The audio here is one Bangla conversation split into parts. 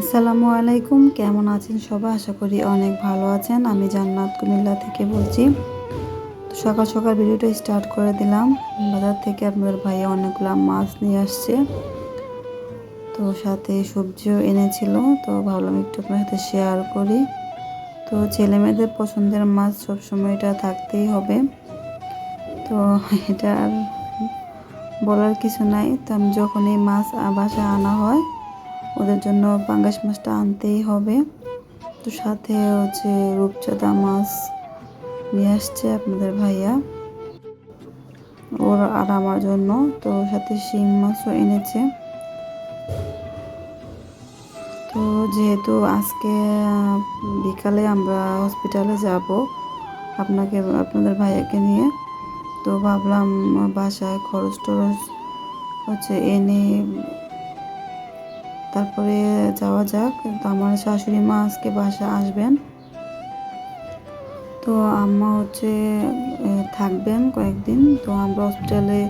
আসসালামু আলাইকুম, কেমন আছেন সবাই? আশা করি অনেক ভালো আছেন। আমি জান্নাত কুমিল্লা থেকে বলছি। সকাল সকাল ভিডিওটা স্টার্ট করে দিলাম। বাজার থেকে আপনাদের ভাইয়া অনেকগুলো মাছ নিয়ে আসছে। তো সাথে সবজিও এনেছিল। তো ভাবলাম একটু আপনার সাথে শেয়ার করি। তো ছেলে মেয়েদের পছন্দের মাছ সবসময় এটা থাকতেই হবে। তো এটা আর বলার কিছু নাই। তো আমি যখন এই মাছ বাসায় আনা হয় ওদের জন্য পাঙ্গাস মাছটা আনতেই হবে। তো সাথে হচ্ছে রূপচাঁদা মাছ নিয়ে আসছে আপনাদের ভাইয়া। ওর আর আমার জন্য। তো সাথে শিং মাছও এনেছে। তো যেহেতু আজকে বিকালে আমরা হসপিটালে যাব আপনাকে, আপনাদের ভাইয়াকে নিয়ে, তো ভাবলাম বাসায় খরচ টরচ হচ্ছে এনে তারপরে যাওয়া যাক তো আমার শাশুড়ি মা আজকে বাসা আসবেন। তো আম্মা হচ্ছে থাকবেন কয়েকদিন। তো আমরা হসপিটালে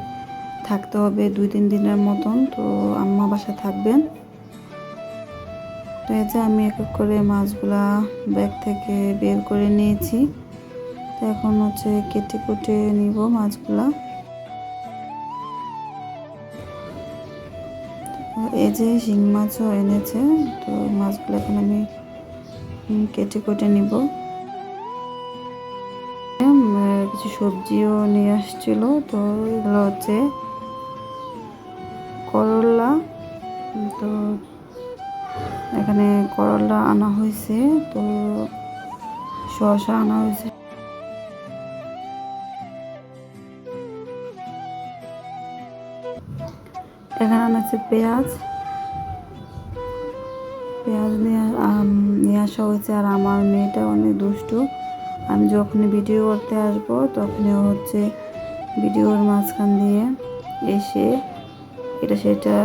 থাকতে হবে দুই, তিন দিনের মতন। তো আম্মা বাসা থাকবেন। তো এই যে আমি এক এক করে মাছগুলা ব্যাগ থেকে বের করে নিয়েছি। তো এখন হচ্ছে কেটে কুটে নিব মাছগুলা। এই যে শিং মাছও এনেছে, তো মাছগুলো এখন আমি কেটে কেটে নিব। কিছু সবজিও নিয়ে আসছিল, তো এগুলো হচ্ছে করলা, তো এখানে করলা আনা হয়েছে, তো শসা আনা হয়েছে। এখানে আছে পেঁয়াজ। পেঁয়াজ নিয়ে নিয়ে আসা হয়েছে। আর আমার মেয়েটা অনেক দুষ্টু। আমি যখনই ভিডিও করতে আসব, তখনই হচ্ছে ভিডিওর মাঝখান দিয়ে এসে এটা সেটা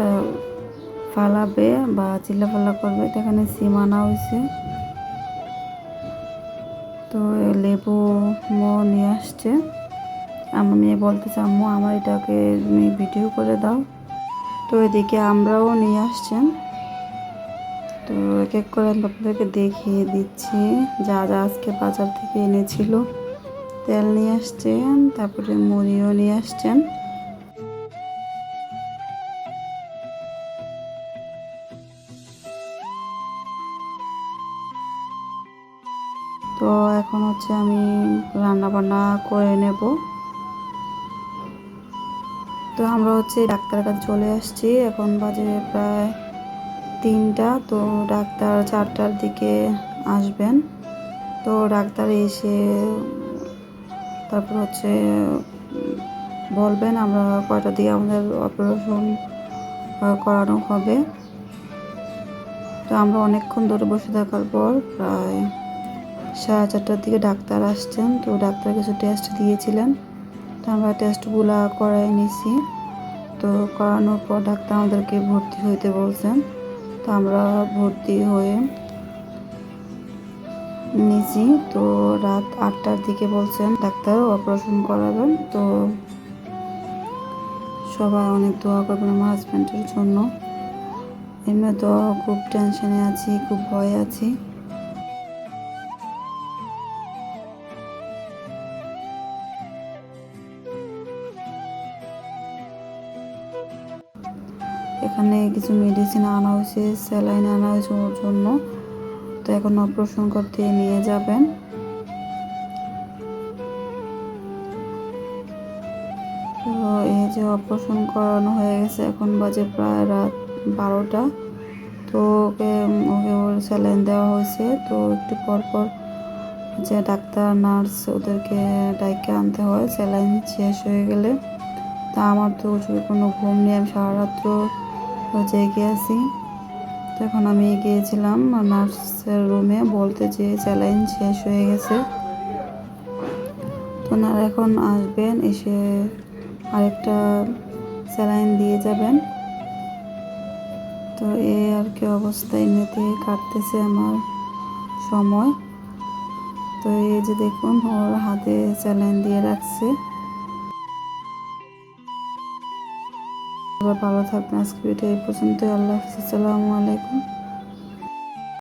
ফালাবে বা চিল্লাফাল্লা করবে। তো এখানে সিম আনা হয়েছে। তো লেবু মো নিয়ে আসছে। আমার মেয়ে বলতেছে, আম্মু, আমার এটাকে তুমি ভিডিও করে দাও। তো এদিকে আমরাও নিয়ে আসছেন। তো এক এক করে আপনাদেরকে দেখিয়ে দিচ্ছি যা যা আজকে বাজার থেকে এনেছিল। তেল নিয়ে আসছেন, তারপরে মুড়িও নিয়ে আসছেন। তো এখন হচ্ছে আমি রান্না বান্না করে নেব। তো আমরা হচ্ছে ডাক্তারের কাছে চলে আসছি। এখন বাজে প্রায় তিনটা। তো ডাক্তার চারটার দিকে আসবেন। তো ডাক্তার এসে তারপর হচ্ছে বলবেন, আমরা কয়টা দিয়ে আমাদের অপারেশন করানো হবে। তো আমরা অনেকক্ষণ ধরে বসে থাকার পর প্রায় সাড়ে চারটার দিকে ডাক্তার আসছেন। তো ডাক্তার কিছু টেস্ট দিয়েছিলেন। তো আমরা টেস্টগুলো করাই নিছি। তো করানোর পর ডাক্তার আমাদেরকে ভর্তি হইতে বলছেন। তো আমরা ভর্তি হয়ে নিছি। তো রাত আটটার দিকে বলছেন ডাক্তার অপারেশন করাবেন। তো সবাই অনেক দোয়া করবেন আমার হাজব্যান্ডের জন্য। এমনি তো খুব টেনশনে আছি, খুব ভয়ে আছি। এখানে কিছু মেডিসিন আনা হয়েছে স্যালাইন আনা হয়েছে ওর জন্য। তো এখন অপারেশন করতে নিয়ে যাবেন। তো এই যে অপারেশন করানো হয়ে গেছে, এখন বাজে প্রায় রাত বারোটা। তো ওকে ওকে ওর স্যালাইন দেওয়া হয়েছে। তো একটু পর পর যে ডাক্তার, নার্স ওদেরকে ডাইকে আনতে হয় স্যালাইন শেষ হয়ে গেলে। তা আমার তো কোনো ঘুম নেই, আমি সারা রাত্র জেগে আছি তখন আমি গিয়েছিলাম নার্সের রুমে, বলতে যে স্যালাইন শেষ হয়ে গেছে। তো ওনারা এখন আসবেন, এসে আরেকটা স্যালাইন দিয়ে যাবেন। তো এ আর কি অবস্থা এমনিতে কাটতেছে আমার সময়। তো এই যে দেখুন, ওর হাতে স্যালাইন দিয়ে রাখছে। ভালো থাকবেন। আজকে ভিডিও এই পর্যন্তই। আল্লাহ হাফিজ। আসসালামু আলাইকুম।